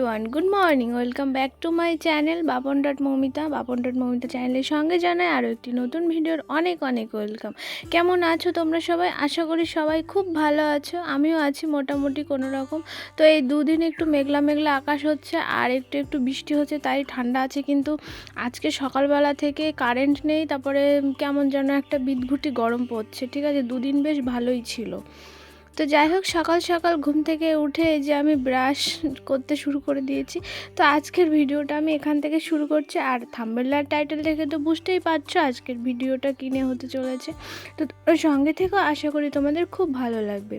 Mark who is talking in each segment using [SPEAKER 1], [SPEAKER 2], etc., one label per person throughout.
[SPEAKER 1] Everyone good morning welcome back to my channel Bapan dot Moumita Bapan dot Moumita চ্যানেলের সঙ্গে জানাই আরও একটি নতুন ভিডিওর অনেক অনেক ওয়েলকাম কেমন আছো তোমরা সবাই? আশা করি সবাই খুব ভালো আছো। আমিও আছি মোটামুটি কোনো রকম। তো এই দুদিন একটু মেঘলা মেঘলা আকাশ হচ্ছে, আর একটু একটু বৃষ্টি হচ্ছে, তাই ঠান্ডা আছে, কিন্তু আজকে সকালবেলা থেকে কারেন্ট নেই, তারপরে কেমন যেন একটা বিদঘুটি গরম পড়ছে। ঠিক আছে, দুদিন বেশ ভালোই ছিল। তো যাই হোক, সকাল সকাল ঘুম থেকে উঠে যে আমি ব্রাশ করতে শুরু করে দিয়েছি। তো আজকের ভিডিওটা আমি এখান থেকে শুরু করছি। আর থাম্বেলার টাইটেল দেখে তো বুঝতেই পারছ, আজকের ভিডিওটা কিনে হতে চলেছে। তো সঙ্গে থেকেও আশা করি তোমাদের খুব ভালো লাগবে।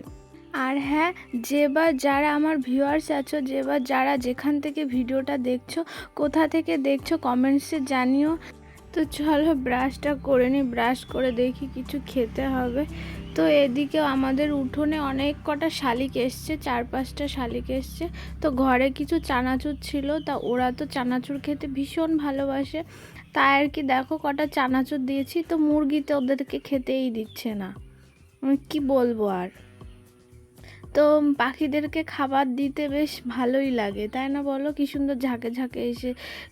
[SPEAKER 1] আর হ্যাঁ যে বা যারা আমার ভিউয়ার্স আছো, যে বা যারা যেখান থেকে ভিডিওটা দেখছ, কোথা থেকে দেখছ কমেন্টসে জানিও। তো চলো ব্রাশটা করে নিই ব্রাশ করে দেখি কিছু খেতে হবে। তো এদিকে আমাদের উঠোনে অনেক কটা শালিক এসছে, চার পাঁচটা শালিক এসছে। তো ঘরে কিছু চানাচুর ছিল, তা ওরা তো চানাচুর খেতে ভীষণ ভালোবাসে। তাই আর কি দেখো কটা চানাচুর দিয়েছি, তো মুরগিতে ওদেরকে খেতেই দিচ্ছে না। কি বলব আর? তো পাখিদেরকে খাবার দিতে বেশ ভালোই লাগে। তাই না বলো? কি সুন্দর ঝাঁকে ঝাঁকে এসে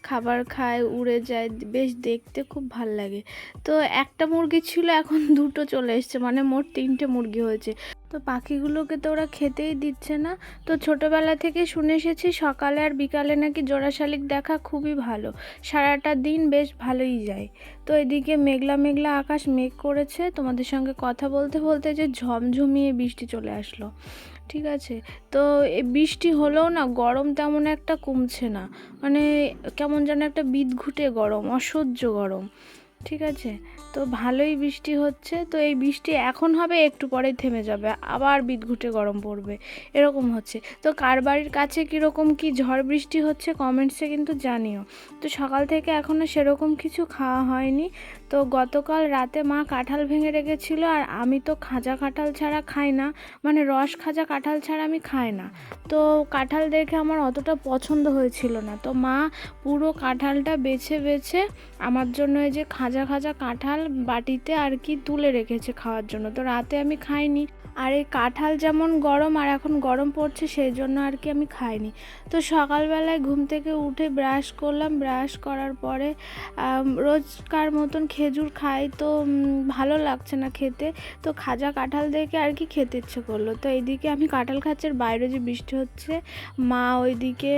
[SPEAKER 1] খাবার খায়, উড়ে যায়, বেশ দেখতে খুব ভালো লাগে। তো একটা মুরগি ছিল, এখন দুটো চলে এসছে মানে মোট তিনটে মুরগি হয়েছে। তো পাখিগুলোকে তো ওরা খেতেই দিচ্ছে না। তো ছোটোবেলা থেকে শুনে এসেছি সকালে আর বিকালে নাকি জোড়া শালিক দেখা খুবই ভালো। সারাটা দিন বেশ ভালোই যায়। তো এদিকে মেঘলা মেঘলা আকাশ মেঘ করেছে। তোমাদের সঙ্গে কথা বলতে বলতে যে ঝমঝমিয়ে বৃষ্টি চলে আসলো। ঠিক আছে? তো এই বৃষ্টি হলেও না গরম তেমন একটা কমছে না। মানে কেমন যেন একটা বিদঘুটে গরম, অসহ্য গরম। ঠিক আছে? তো ভালোই বৃষ্টি হচ্ছে, তো এই বৃষ্টি এখন হবে, একটু পরেই থেমে যাবে, আবার বিদঘুটে গরম পড়বে, এরকম হচ্ছে। তো কার বাড়ির কাছে কীরকম কি ঝড় বৃষ্টি হচ্ছে কমেন্টসে কিন্তু জানিও। তো সকাল থেকে এখনও সেরকম কিছু খাওয়া হয়নি তো গতকাল রাতে মা কাঁঠাল ভেঙে রেখেছিল আর আমি তো খাজা কাঁঠাল ছাড়া খাই না। মানে রস খাজা কাঁঠাল ছাড়া আমি খাই না। তো কাঁঠাল দেখে আমার অতটা পছন্দ হয়েছিল না। তো মা পুরো কাঁঠালটা বেছে বেছে আমার জন্য এই যে খাজা খাজা কাঁঠাল বাটিতে আর কি তুলে রেখেছে খাওয়ার জন্য। তো রাতে আমি খাইনি। আর এই কাঁঠাল যেমন গরম আর এখন গরম পড়ছে, সেই জন্য আর কি আমি খাইনি। তো সকালবেলায় ঘুম থেকে উঠে ব্রাশ করলাম। ব্রাশ করার পরে রোজকার মতন খেজুর খাই তো ভালো লাগছে না খেতে। তো খাজা কাঁঠাল দেখে আর কি খেতে ইচ্ছে করল। তো এইদিকে আমি কাঁঠাল খাচ্ছি বাইরে যে বৃষ্টি হচ্ছে, মা ওইদিকে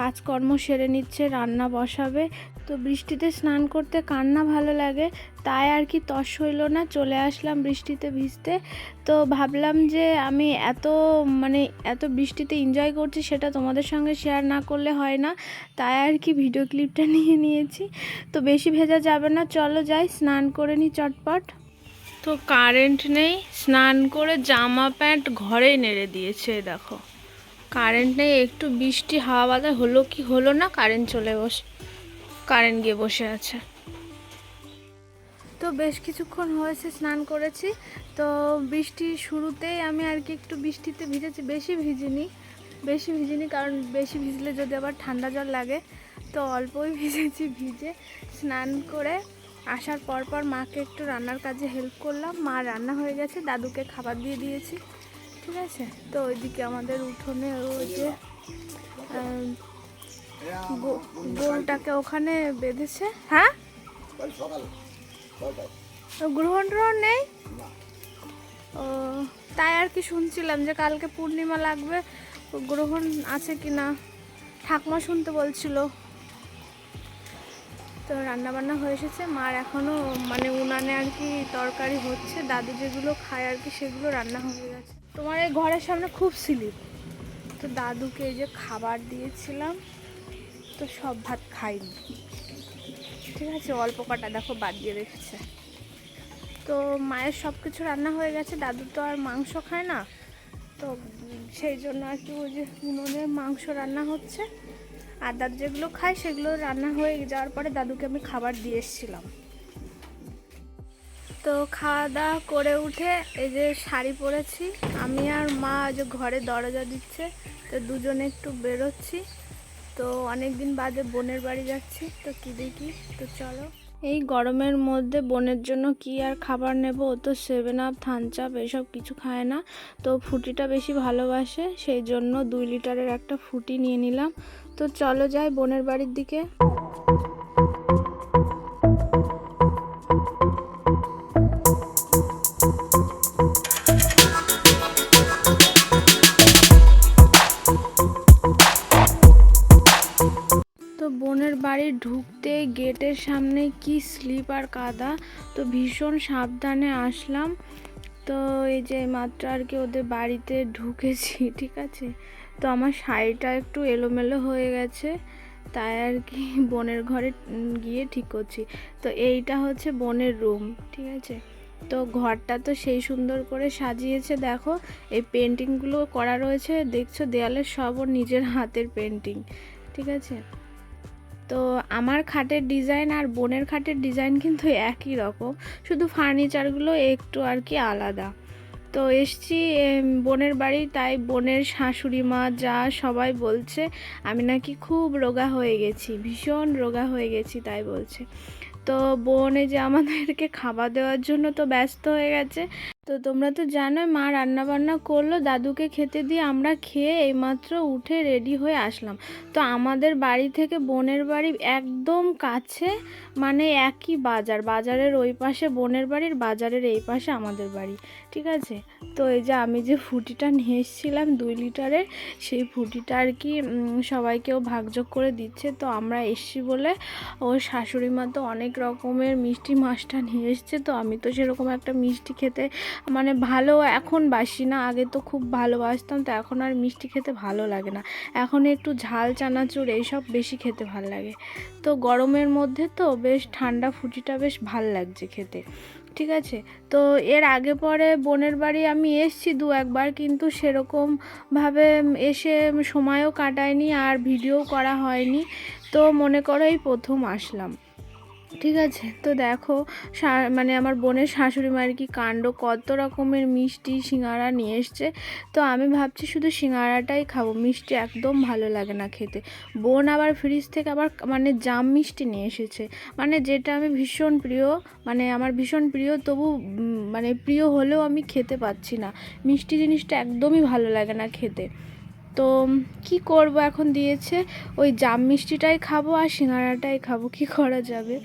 [SPEAKER 1] কাজকর্ম সেরে নিচ্ছে, রান্না বসাবে। তো বৃষ্টিতে স্নান করতে কান্না ভালো লাগে, তাই আর কি তস হইল না, চলে আসলাম বৃষ্টিতে ভিজতে। তো ভাবলাম যে আমি এত মানে এত বৃষ্টিতে এনজয় করছি সেটা তোমাদের সঙ্গে শেয়ার না করলে হয় না, তাই আর কি ভিডিও ক্লিপটা নিয়ে নিয়েছি। তো বেশি ভেজা যাবে না, চলো যাই, স্নান করে নিই চটপট। তো কারেন্ট নেই, স্নান করে জামা প্যান্ট ঘরেই নেড়ে দিয়েছে, দেখো। কারেন্ট নেই, একটু বৃষ্টি হাওয়া বাতাস হলো কি হলো না কারেন্ট চলে বসে। কারেন্ট গিয়ে বসে আছে। তো বেশ কিছুক্ষণ হয়েছে, স্নান করেছি। তো বৃষ্টি শুরুতেই আমি আর কি একটু বৃষ্টিতে ভিজেছি, বেশি ভিজিনি। বেশি ভিজিনি কারণ বেশি ভিজলে যদি আবার ঠান্ডা জল লাগে, তো অল্পই ভিজেছি ভিজে স্নান করে আসার পর পর মাকে একটু রান্নার কাজে হেল্প করলাম। মা রান্না হয়ে গেছে, দাদুকে খাবার দিয়ে দিয়েছি। ঠিক আছে? তো ওইদিকে আমাদের উঠোনে ওই যে গরুটাকে ওখানে বেঁধেছে। হ্যাঁ? গ্রহণ ট্রহণ নেই? ও তাই আর কি শুনছিলাম যে কালকে পূর্ণিমা লাগবে গ্রহণ আছে কি না? ঠাকমা শুনতে বলছিল। তো রান্না বান্না হয়ে এসেছে। মার এখনও মানে উনানে আর কি তরকারি হচ্ছে। দাদু যেগুলো খায় আর কি সেগুলো রান্না হয়ে গেছে। তোমার এই ঘরের সামনে খুব স্লিপ। তো দাদুকে এই যে খাবার দিয়েছিলাম। তো সব ভাত খাইনি। ঠিক আছে, অল্প কটা দেখো বাদ দিয়ে রেখেছে। তো মায়ের সব কিছু রান্না হয়ে গেছে, দাদু তো আর মাংস খায় না। তো সেই জন্য আর কি ওই যে উনুনে মাংস রান্না হচ্ছে। আর দাদু যেগুলো খায় সেগুলো রান্না হয়ে যাওয়ার পরে দাদুকে আমি খাবার দিয়ে এসেছিলাম। তো খাওয়া দাওয়া করে উঠে এই যে শাড়ি পরেছি। আমি আর মা যে ঘরে দরজা দিচ্ছে, তো দুজনে একটু বেরোচ্ছি। তো অনেক দিন বাদে বোনের বাড়ি যাচ্ছি, তো কি দেখি? তো চলো। এই গরমের মধ্যে বোনের জন্য কি আর খাবার নেব? ও তো সেভেন আপ থানচাপ এসব কিছু খায় না। তো ফুটিটা বেশি ভালোবাসে, সেই জন্য দুই লিটারের একটা ফুটি নিয়ে নিলাম। তো চলো যাই বোনের বাড়ির দিকে। গেটের সামনে কি স্লিপ আর কাদা? তো ভীষণ সাবধানে আসলাম। তো এই যে মাত্র আর কি ওদের বাড়িতে ঢুকেছি, ঠিক আছে? তো আমার শাড়িটা একটু এলোমেলো হয়ে গেছে, তাই আর কি বোনের ঘরে গিয়ে ঠিক করছি। তো এইটা হচ্ছে বোনের রুম ঠিক আছে? তো ঘরটা তো সেই সুন্দর করে সাজিয়েছে, দেখো। এই পেন্টিংগুলো করা রয়েছে, দেখছ? দেয়ালে সব ওর নিজের হাতের পেন্টিং ঠিক আছে? তো আমার খাটের ডিজাইন আর বোনের খাটের ডিজাইন কিন্তু একই রকম। শুধু ফার্নিচারগুলো একটু আর কি আলাদা। তো এসছি বোনের বাড়ি, তাই বোনের শাশুড়ি মা যা সবাই বলছে, আমি নাকি খুব রোগা হয়ে গেছি, ভীষণ রোগা হয়ে গেছি তাই বলছে। তো বোন যে আমাদেরকে খাবার দেওয়ার জন্য তো ব্যস্ত হয়ে গেছে তো তোমরা তো জানোই মা রান্না বান্না করল, দাদুকে খেতে দিয়ে আমরা খেয়ে এইমাত্র উঠে রেডি হয়ে আসলাম। তো আমাদের বাড়ি থেকে বোনের বাড়ি একদম কাছে মানে একই বাজার, বাজারের ওই পাশে, বোনের বাড়ির বাজারের এই পাশে আমাদের বাড়ি। ঠিক আছে? তো এই যে আমি যে ফুটিটা নিয়ে এসেছিলাম দুই লিটারের, সেই ফুটিটা আর কি সবাইকেও ভাগযোগ করে দিচ্ছে। তো আমরা এসছি বলে ওর শাশুড়ি মা তো অনেক রকমের মিষ্টি মাছটা নিয়ে এসছে। তো আমি তো সেরকম একটা মিষ্টি খেতে মানে ভালো এখন বাসি না। আগে তো খুব ভালোবাসতাম, তো এখন আর মিষ্টি খেতে ভালো লাগে না। এখন একটু ঝাল, চানাচুর এইসব বেশি খেতে ভালো লাগে। তো গরমের মধ্যে তো বেশ ঠান্ডা ফুটিটা বেশ ভালো লাগছে খেতে। ঠিক আছে? তো এর আগে পরে বোনের বাড়ি আমি এসছি দু একবার কিন্তু সেরকমভাবে এসে সময়ও কাটায়নি আর ভিডিও করা হয়নি। তো মনে করো এই প্রথম আসলাম। ঠিক আছে, তো দেখো মানে আমার বোনের শাশুড়ি মায়ের কি কাণ্ড, কত রকমের মিষ্টি সিঙ্গারা নিয়ে এসছে। তো আমি ভাবছি শুধু সিঙ্গারাটাই খাব, মিষ্টি একদম ভালো লাগে না খেতে। বোন আবার ফ্রিজ থেকে আবার মানে জাম মিষ্টি নিয়ে এসেছে। মানে যেটা আমি ভীষণ প্রিয় মানে আমার ভীষণ প্রিয়, তবু মানে প্রিয় হলেও আমি খেতে পাচ্ছি না। মিষ্টি জিনিসটা একদমই ভালো লাগে না খেতে। তো কি করব এখন দিয়েছে? ওই জাম মিষ্টিটাই খাব আর সিঙ্গারাটাই খাব, কি করা যাবে?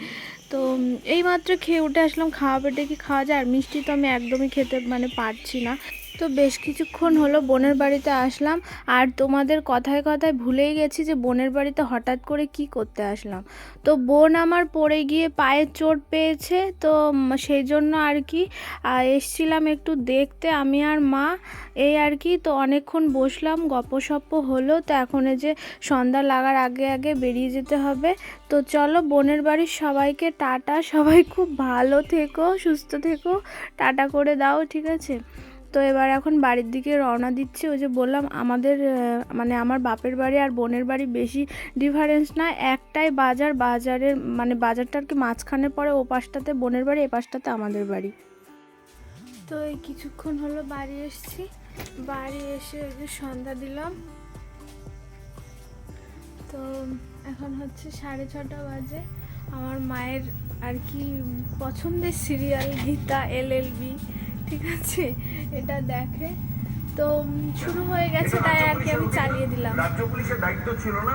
[SPEAKER 1] তো এইমাত্র খেয়ে উঠে আসলাম, খাওয়া পেটে কি খাওয়া যায়? আর মিষ্টি তো আমি একদমই খেতে মানে পারছি না। তো বেশ কিছুক্ষণ হলো বোনের বাড়িতে আসলাম। আর তোমাদের কথায় কথায় ভুলেই গেছি যে বোনের বাড়িতে হঠাৎ করে কি করতে আসলাম। তো বোন আমার পড়ে গিয়ে পায়ে চোট পেয়েছে, তো সেই জন্য আর কি এসছিলাম একটু দেখতে। আমি আর মা, এই আর কি, তো অনেকক্ষণ বসলাম গপ্পসপ্প হলো। তো এখন যে সন্ধ্যা লাগার আগে আগে বেরিয়ে যেতে হবে। তো চলো বোনের বাড়ির সবাইকে টাটা। সবাই খুব ভালো থেকো, সুস্থ থেকো। টাটা করে দাও, ঠিক আছে? তো এবার এখন বাড়ির দিকে রওনা দিচ্ছি। ওই যে বললাম, আমাদের মানে আমার বাপের বাড়ি আর বোনের বাড়ি বেশি ডিফারেন্স না। একটাই বাজার, বাজারের মানে বাজারটা আর কি মাঝখানে পড়ে ও পাশটাতে বোনের বাড়ি এ পাশটাতে আমাদের বাড়ি। তো এই কিছুক্ষণ হলো বাড়ি এসেছি। বাড়ি এসে ওই যে সন্ধ্যা দিলাম। তো এখন হচ্ছে সাড়ে ছটা বাজে। আমার মায়ের আর কি পছন্দের serial, Geeta, L L B. ঠিক আছে? এটা দেখে। তো শুরু হয়ে গেছে, তাই আর কি আমি চালিয়ে দিলাম।
[SPEAKER 2] রাজ্য পুলিশের দায়িত্ব ছিল না